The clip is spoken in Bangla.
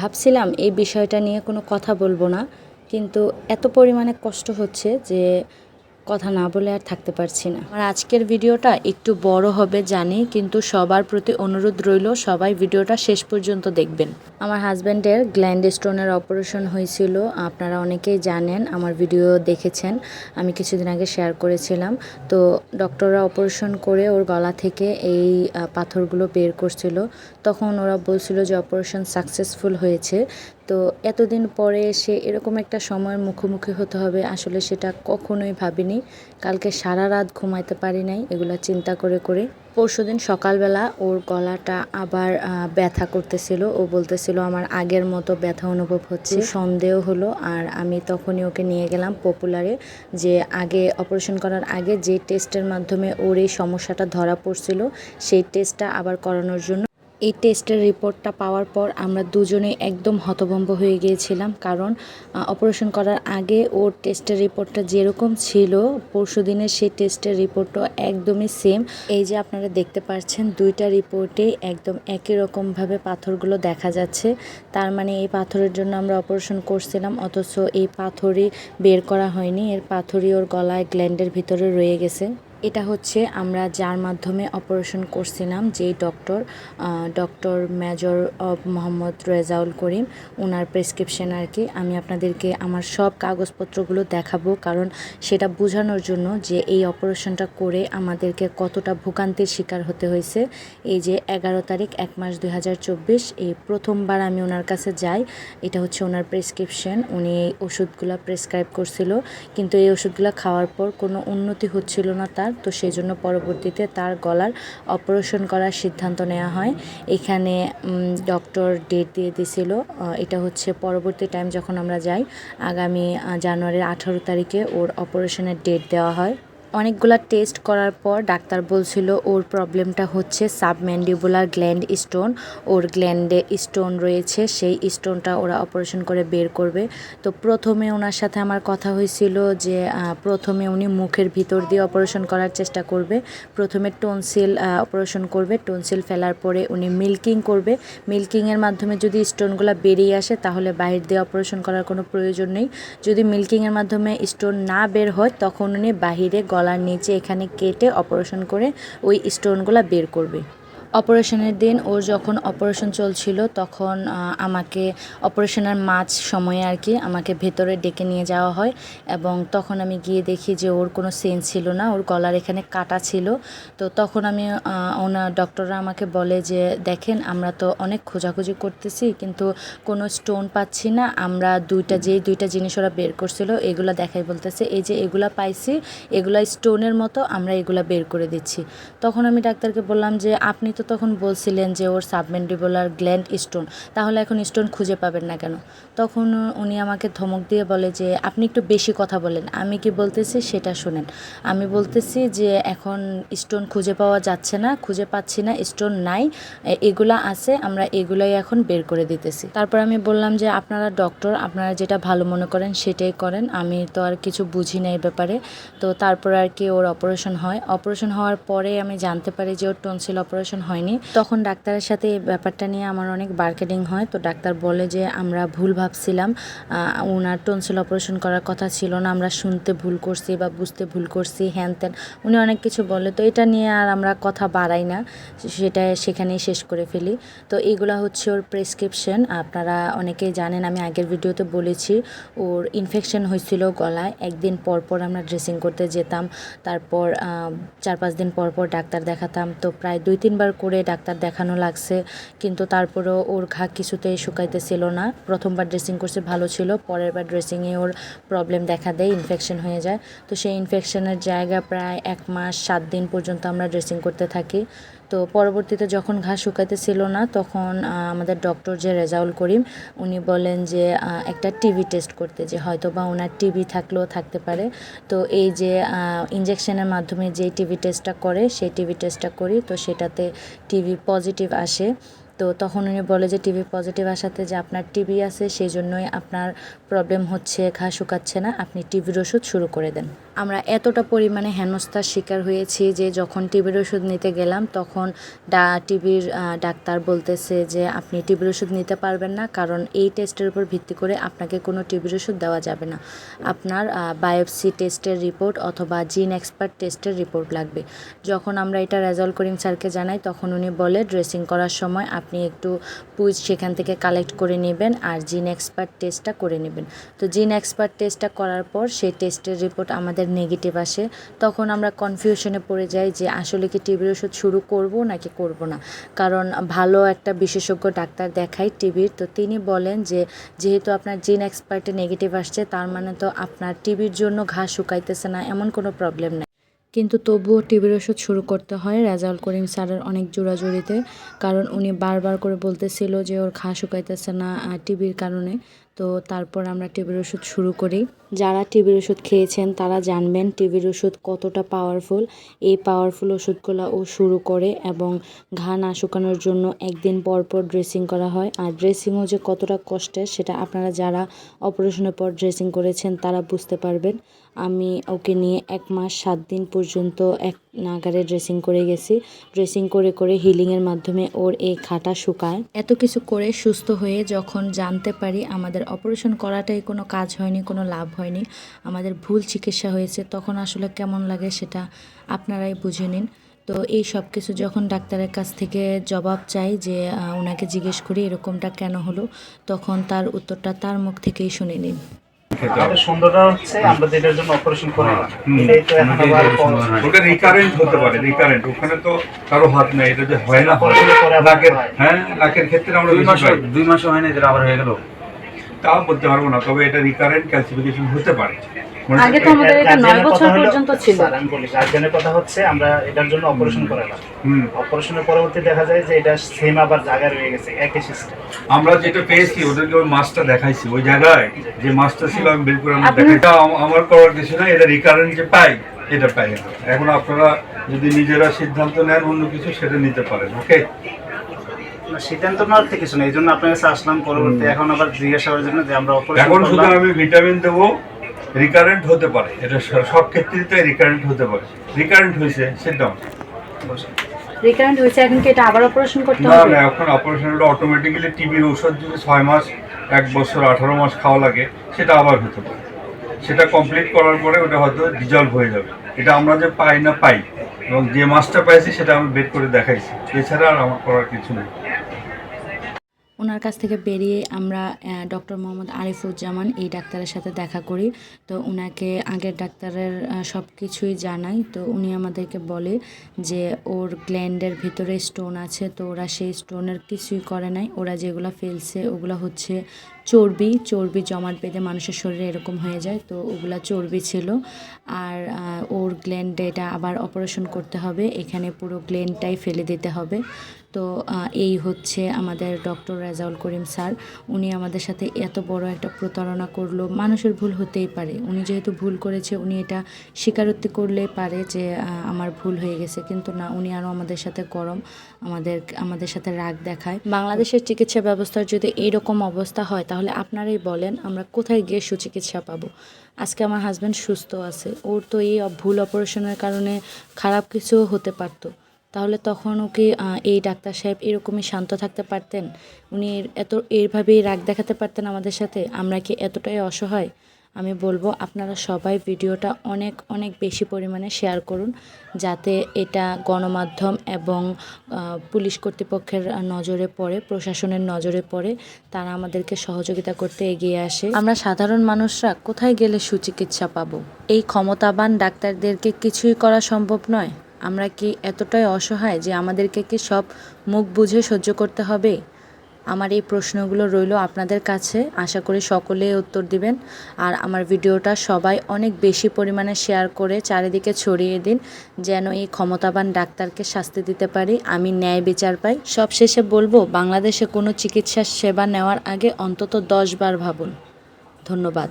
ভাবছিলাম এই বিষয়টা নিয়ে কোনো কথা বলব না, কিন্তু এত পরিমাণে কষ্ট হচ্ছে যে কথা না বলে আর থাকতে পারছি না। আমার আজকের ভিডিওটা একটু বড় হবে জানি, কিন্তু সবার প্রতি অনুরোধ রইল, সবাই ভিডিওটা শেষ পর্যন্ত দেখবেন। আমার হাজব্যান্ডের গ্ল্যান্ড স্টোনের অপারেশন হয়েছিল, আপনারা অনেকেই জানেন, আমার ভিডিও দেখেছেন, আমি কিছুদিন আগে শেয়ার করেছিলাম। তো ডক্টররা অপারেশন করে ওর গলা থেকে এই পাথরগুলো বের করছিল। তখন ওরা বলছিল যে অপারেশন সাকসেসফুল হয়েছে। তো এতদিন পরে এসে এরকম একটা সময়ের মুখোমুখি হতে হবে, আসলে সেটা কখনোই ভাবিনি। কালকে সারা রাত ঘুমাইতে পারি নাই, এগুলা চিন্তা করে করে পরশুদিন সকালবেলা ওর গলাটা আবার ব্যথা করতেছিল। ও বলতেছিল আমার আগের মতো ব্যথা অনুভব হচ্ছে। সন্দেহ হলো। আর আমি তখনই ওকে নিয়ে গেলাম পপুলারে যে আগে অপারেশন করার আগে যে টেস্টের মাধ্যমে ওর এই সমস্যাটা ধরা পড়ছিল সেই টেস্টটা আবার করানোর জন্য এই টেস্টের রিপোর্টটা পাওয়ার পর আমরা দুজনে একদম হতভম্ব হয়ে গিয়েছিলাম। কারণ অপারেশন করার আগে ওর টেস্টের রিপোর্টটা যেরকম ছিল, পরশু দিনের সেই টেস্টের রিপোর্টও একদমই সেম এই যে আপনারা দেখতে পাচ্ছেন দুইটা রিপোর্টেই একদম একই রকমভাবে পাথরগুলো দেখা যাচ্ছে। তার মানে এই পাথরের জন্য আমরা অপারেশন করছিলাম, অথচ এই পাথরই বের করা হয়নি। এর পাথরই ওর গলায় গ্ল্যান্ডের ভিতরে রয়ে গেছে। এটা হচ্ছে আমরা যার মাধ্যমে অপারেশন করছিলাম, যেই doctor doctor major Mohammad Rezaul Karim ওনার প্রেসক্রিপশন আর কি। আমি আপনাদেরকে আমার সব কাগজপত্রগুলো দেখাবো, কারণ সেটা বোঝানোর জন্য যে এই অপারেশনটা করে আমাদেরকে কতটা ভোগান্তির শিকার হতে হয়েছে। এই যে এগারো তারিখ, এক মাস দুই হাজার চব্বিশ, এই প্রথমবার আমি ওনার কাছে যাই, এটা হচ্ছে ওনার প্রেসক্রিপশন উনি এই ওষুধগুলো প্রেসক্রাইব করছিল। কিন্তু এই ওষুধগুলো খাওয়ার পর কোনো উন্নতি হচ্ছিল না তার তো সেই জন্য পরবর্তীতে তার গলার অপারেশন করার সিদ্ধান্ত নেওয়া হয়। এখানে ডক্টর ডেট দিয়ে দিছিল। এটা হচ্ছে পরবর্তী টাইম যখন আমরা যাই, আগামী জানুয়ারির আঠারো তারিখে ওর অপারেশনের ডেট দেওয়া হয়। অনেকগুলা টেস্ট করার পর ডাক্তার বলছিল, ওর প্রবলেমটা হচ্ছে সাবম্যান্ডিবুলার গ্ল্যান্ড স্টোন ওর গ্ল্যান্ডে স্টোন রয়েছে, সেই স্টোনটা ওরা অপারেশন করে বের করবে। তো প্রথমে ওনার সাথে আমার কথা হয়েছিল যে প্রথমে উনি মুখের ভিতর দিয়ে অপারেশন করার চেষ্টা করবে। প্রথমে টনসিল অপারেশন করবে। টনসিল ফেলার পরে উনি মিল্কিং করবে। মিল্কিংয়ের মাধ্যমে যদি স্টোনগুলো বেরিয়ে আসে, তাহলে বাহির দিয়ে অপারেশন করার কোনো প্রয়োজন নেই। যদি মিল্কিংয়ের মাধ্যমে স্টোন না বের হয়, তখন উনি বাহিরে গলার নিচে এখানে কেটে অপারেশন করে ওই স্টোনগুলো বের করবে। অপারেশনের দিন ওর যখন অপারেশন চলছিল, তখন আমাকে অপারেশনের মাঝ সময়ে আর কি আমাকে ভেতরে ডেকে নিয়ে যাওয়া হয় এবং তখন আমি গিয়ে দেখি যে ওর কোনো সেন্স ছিল না, ওর গলার এখানে কাটা ছিল। তো তখন আমি ওনার ডক্টররা আমাকে বলে যে, দেখেন, আমরা তো অনেক খোঁজাখুঁজি করতেছি, কিন্তু কোনো স্টোন পাচ্ছি না, আমরা দুইটা যেই দুইটা জিনিস ওরা বের করছিল, এগুলো দেখাই বলতেছে, এই যে এগুলা পাইছি, এগুলা স্টোনের মতো আমরা এগুলা বের করে দিচ্ছি। তখন আমি ডাক্তারকে বললাম যে, আপনি তো তখন বলছিলেন যে ওর সাবমেন্ডিবুলার গ্ল্যান্ড স্টোন, তাহলে এখন স্টোন খুঁজে পাবেন না কেন? তখন উনি আমাকে ধমক দিয়ে বলে যে, আপনি একটু বেশি কথা বলেন, আমি কি বলতেছি সেটা শোনেন। আমি বলতেছি যে, এখন স্টোন খুঁজে পাওয়া যাচ্ছে না, খুঁজে পাচ্ছি না, স্টোন নাই এগুলা আছে, আমরা এগুলাই এখন বের করে দিতেছি। তারপর আমি বললাম যে, আপনারা ডক্টর, আপনারা যেটা ভালো মনে করেন সেটাই করেন, আমি তো আর কিছু বুঝি না এই ব্যাপারে। তো তারপর আর কি ওর অপারেশন হয়। অপারেশন হওয়ার পরে আমি জানতে পারি যে, ওর টনসিল অপারেশন হয়নি। তখন ডাক্তারের সাথে এই ব্যাপারটা নিয়ে আমার অনেক বার্গেনিং হয়। তো ডাক্তার বলে যে, আমরা ভুল ভাবছিলাম। ওনার টনসিল অপারেশন করার কথা ছিল না। আমরা শুনতে ভুল করছি বা বুঝতে ভুল করছি, হ্যান ত্যান। উনি অনেক কিছু বলে। তো এটা নিয়ে আর আমরা কথা বাড়াই না। সেটা সেখানেই শেষ করে ফেলি। তো এইগুলা হচ্ছে ওর প্রেসক্রিপশন আপনারা অনেকেই জানেন, আমি আগের ভিডিওতে বলেছি, ওর ইনফেকশন হয়েছিল গলায়। একদিন পর পর আমরা ড্রেসিং করতে যেতাম। তারপর চার পাঁচ দিন পর পর ডাক্তার দেখাতাম। তো প্রায় দুই তিনবার করে ডাক্তার দেখানো লাগছে, কিন্তু তারপরেও ওর ঘা কিছুতেই শুকাইতে ছিল না। প্রথমবার ড্রেসিং করছে, ভালো ছিল, পরের বার ড্রেসিংয়ে ওর প্রবলেম দেখা দেয় ইনফেকশন হয়ে যায়। তো সেই ইনফেকশনের জায়গা প্রায় এক মাস, সাত দিন পর্যন্ত আমরা ড্রেসিং করতে থাকি। তো পরবর্তীতে যখন ঘা শুকাইতেছিল না, তখন আমাদের ডক্টর যে রেজাউল করিম, উনি বলেন যে একটা টিবি টেস্ট করতে, যে হয়তো বা ওনার টিবি থাকলেও থাকতে পারে। তো এই যে ইঞ্জেকশনের মাধ্যমে যে টিবি টেস্টটা করে, সেই টিবি টেস্টটা করি, তো সেটাতে টিবি পজিটিভ আসে। তো তখন উনি বলে যে টিবি পজিটিভ আসাতে যে আপনার টিবি আছে, সেই জন্যই আপনার প্রবলেম হচ্ছে, ঘা শুকাচ্ছে না। আপনি টিবির ওষুধ শুরু করে দেন। আমরা এতটা পরিমাণে হেনস্থার শিকার হয়েছি যে, যখন টিবির ওষুধ নিতে গেলাম, তখন ডা টিবির ডাক্তার বলতেছে যে, আপনি টিবির ওষুধ নিতে পারবেন না, কারণ এই টেস্টের উপর ভিত্তি করে আপনাকে কোনো টিবির ওষুধ দেওয়া যাবে না। আপনার বায়োপসি টেস্টের রিপোর্ট অথবা জিন এক্সপার্ট টেস্টের রিপোর্ট লাগবে। যখন আমরা এটা রেজাল্ট করিম স্যারকে জানাই, তখন উনি বলে ড্রেসিং করার সময় আপনি একটু পুজ সেখান থেকে কালেক্ট করে নেবেন আর জিন এক্সপার্ট টেস্টটা করে নেবেন। তো জিন এক্সপার্ট টেস্টটা করার পর সেই টেস্টের রিপোর্ট আমাদের নেগেটিভ আসে। তখন আমরা কনফিউশনে পড়ে যাই যে আসলে কি টিবির ওষুধ শুরু করব নাকি করব না। কারণ ভালো একটা বিশেষজ্ঞ ডাক্তার দেখাই টিবির। তো তিনি বলেন যে যেহেতু আপনার জিন এক্সপার্টে নেগেটিভ আসছে, তার মানে তো আপনার টিবির জন্য ঘা শুকাইতেছে না, এমন কোনো প্রবলেম নেই। কিন্তু তবুও টিবির ওষুধ শুরু করতে হয় রেজাউল করিম স্যারের অনেক জোড়াজুড়িতে কারণ উনি বারবার করে বলতেছিল যে ওর ঘা শুকাইতেছে না টিবির কারণে। তো তারপর আমরা টিবির ওষুধ শুরু করি। যারা টিবির ওষুধ খেয়েছেন, তারা জানবেন টিবির ওষুধ কতটা পাওয়ারফুল এই পাওয়ারফুল ওষুধগুলো ও শুরু করে এবং ঘা না শুকানোর জন্য একদিন পর পর ড্রেসিং করা হয়। আর ড্রেসিংও যে কতটা কষ্টের, সেটা আপনারা যারা অপারেশনের পর ড্রেসিং করেছেন, তারা বুঝতে পারবেন। আমি ওকে নিয়ে এক মাস সাত দিন পর্যন্ত এক নাগারে ড্রেসিং করে গেছি। ড্রেসিং করে করে হিলিংয়ের মাধ্যমে ওর এই খাটা শুকায়। এত কিছু করে সুস্থ হয়ে যখন জানতে পারি আমাদের অপারেশন করাটাই কোনো কাজ হয়নি, কোনো লাভ হয়নি, আমাদের ভুল চিকিৎসা হয়েছে, তখন আসলে কেমন লাগে সেটা আপনারাই বুঝে নিন। তো এই সব কিছু যখন ডাক্তারের কাছ থেকে জবাব চাই যে ওনাকে জিজ্ঞেস করি এরকমটা কেন হলো, তখন তার উত্তরটা তার মুখ থেকেই শুনে নিন। আমাদের সুন্দরটা হচ্ছে আমরা যেটার জন্য অপারেশন করি এটাই তো এখন আবার ওটা রিকারেন্ট হতে পারে রিকারেন্ট ওখানে তো কারও হাত নেই এটা যে হয় না হয়। নাকের হ্যাঁ। নাকের ক্ষেত্রে আমরা দুই মাস দুই মাস হয় না এটা আবার হয়ে গেল? তাও বলতে পারব না তবে এটা রিকারেন্ট ক্যালসিফিকেশন হতে পারে। আগে তো আমাদের এটা নয় গার্জিয়ানের বছর পর্যন্ত ছিল। আমি বলি কথা হচ্ছে আমরা এটার জন্য অপারেশন করালাম। হুম। অপারেশনের পরবর্তী দেখা যায় যে এটা সেম আবার জায়গায় রয়ে গেছে একই সিস্টেম আমরা যেটা পেয়েছি ওদেরকে ওই মাছটা দেখাইছি। ওই জায়গায় যে মাছটা ছিল আমি বের করে আমরা এটা আমার করার কিছু না এটা রিকারেন্ট যে পাই এটা পাই এখন আপনারা যদি নিজেরা সিদ্ধান্ত নেন অন্য কিছু সেটা নিতে পারেন ওকে সিদ্ধান্ত নেওয়ার থেকে কিছু নেই এই জন্য আপনার কাছে আসলাম পরবর্তী। এখন আবার জিজ্ঞাসা করার জন্য যে আমরা অপারেশন এখন শুধু আমি ভিটামিন দেবো রিকারেন্ট হতে পারে। এটা সব ক্ষেত্রেই রিকারেন্ট হতে পারে। রিকারেন্ট হয়েছে সেটা। রিকারেন্ট হয়েছে এখন কি এটা আবার অপারেশন করতে না হবে? না এখন অপারেশনটা অটোমেটিক্যালি টিবির ওষুধ যদি ছয় মাস এক বছর আঠারো মাস খাওয়া লাগে সেটা আবার হতে পারে। সেটা কমপ্লিট করার পরে ওটা হয়তো ডিজলভ হয়ে যাবে। এটা আমরা যে পাই না পাই এবং যে মাছটা পাইছি সেটা আমি বের করে দেখাইছি। এছাড়া আর আমার করার কিছু নেই। ওনার কাছ থেকে বেরিয়ে আমরা ডক্টর মোহাম্মদ আরিফুজ্জামান এই ডাক্তারের সাথে দেখা করি। তো ওনাকে আগের ডাক্তারের সব কিছুই জানাই। তো উনি আমাদেরকে বলে যে ওর গ্ল্যান্ডের ভিতরে স্টোন আছে, তো ওরা সেই স্টোনের কিছুই করে নাই। ওরা যেগুলো ফেলছে, ওগুলো হচ্ছে চর্বি। চর্বি জমাট বেঁধে মানুষের শরীরে এরকম হয়ে যায়, তো ওগুলা চর্বি ছিল। আর ওর গ্ল্যান্ডে এটা আবার অপারেশন করতে হবে। এখানে পুরো গ্ল্যান্ডটাই ফেলে দিতে হবে। তো এই হচ্ছে আমাদের ডক্টর রাজাউল করিম স্যার। উনি আমাদের সাথে এত বড় একটা প্রতারণা করল। মানুষের ভুল হতেই পারে। উনি যেহেতু ভুল করেছে, উনি এটা স্বীকারোক্তি করলে পারে যে আমার ভুল হয়ে গেছে। কিন্তু না, উনি আরও আমাদের সাথে গরম, আমাদের আমাদের সাথে রাগ দেখায়। বাংলাদেশের চিকিৎসা ব্যবস্থার যদি এইরকম অবস্থা হয়, তাহলে আপনারাই বলেন, আমরা কোথায় গিয়ে সুচিকিৎসা পাবো? আজকে আমার হাজব্যান্ড সুস্থ আছে। ওর তো এই ভুল অপারেশনের কারণে খারাপ কিছু হতে পারতো। তাহলে তখনও কি এই ডাক্তার সাহেব এরকমই শান্ত থাকতে পারতেন? উনি এত এইভাবেই রাগ দেখাতে পারতেন আমাদের সাথে? আমরা কি এতটাই অসহায়? আমি বলব, আপনারা সবাই ভিডিওটা অনেক অনেক বেশি পরিমাণে শেয়ার করুন, যাতে এটা গণমাধ্যম এবং পুলিশ কর্তৃপক্ষের নজরে পড়ে, প্রশাসনের নজরে পড়ে, তারা আমাদেরকে সহযোগিতা করতে এগিয়ে আসে। আমরা সাধারণ মানুষরা কোথায় গেলে সুচিকিৎসা পাবো? এই ক্ষমতাবান ডাক্তারদেরকে কিছুই করা সম্ভব নয়? আমরা কি এতটাই অসহায় যে আমাদেরকে কি সব মুখ বুঝে সহ্য করতে হবে? আমার এই প্রশ্নগুলো রইল আপনাদের কাছে। আশা করি সকলে উত্তর দিবেন। আর আমার ভিডিওটা সবাই অনেক বেশি পরিমাণে শেয়ার করে চারিদিকে ছড়িয়ে দিন, যেন এই ক্ষমতাবান ডাক্তারকে শাস্তি দিতে পারি। আমি ন্যায় বিচার পাই। সবশেষে বলব, বাংলাদেশে কোনো চিকিৎসা সেবা নেওয়ার আগে অন্তত দশ বার ভাবুন। ধন্যবাদ।